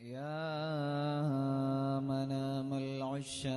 يا منام العشاق.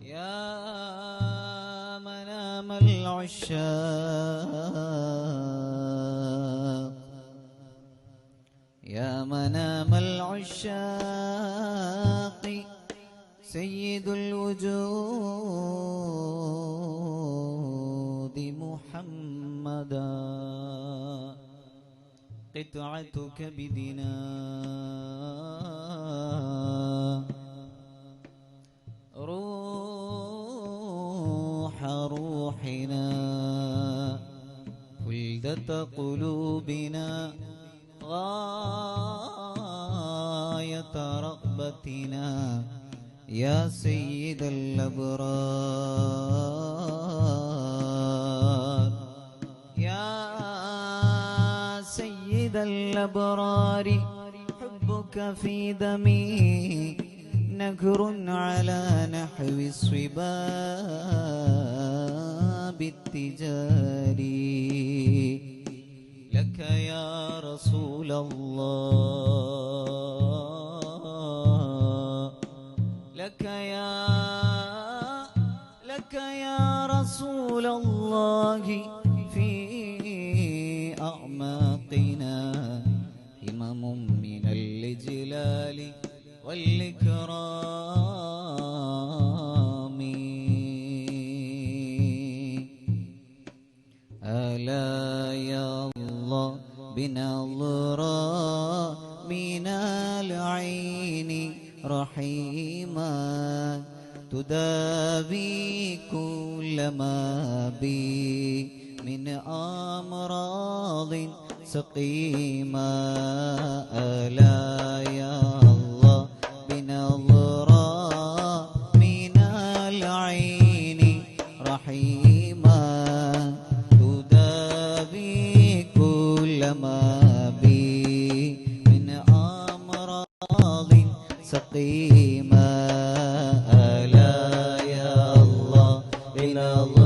يا منام العشاق. يا منام العشاق. سيد الوجود. قطعتك بدنا روح روحنا ولدة قلوبنا غاية رغبتنا. يا سيد الأبرار. سيد الأبرار حبك في دمي نكر على نحو الصباب التجاري. لك يا رسول الله لك يا لك يا رسول الله في أعماقنا همم من الإجلال والإكرام. ألا يا الله بنظرة من العين رحيما تداوي كل ما بي من أمراض سقيما. ألا يا الله بنظرة من العين رحيما. تداوي كل ما بي من أمراض سقيما. ألا يا الله بنظرة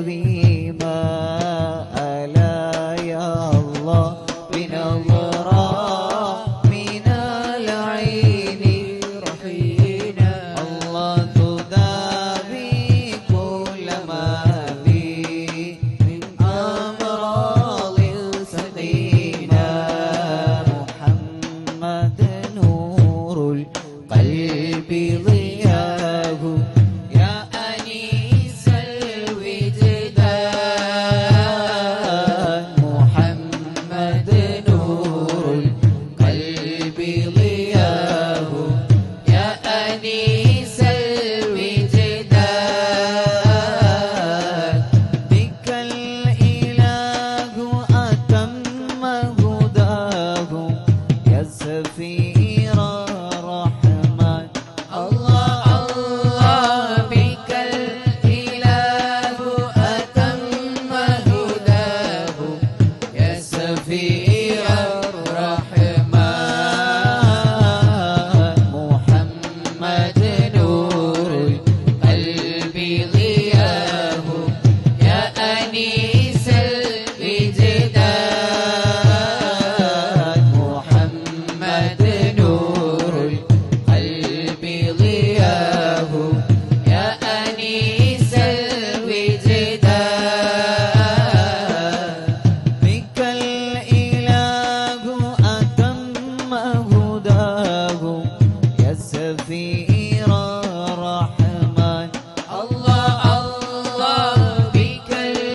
vida. يا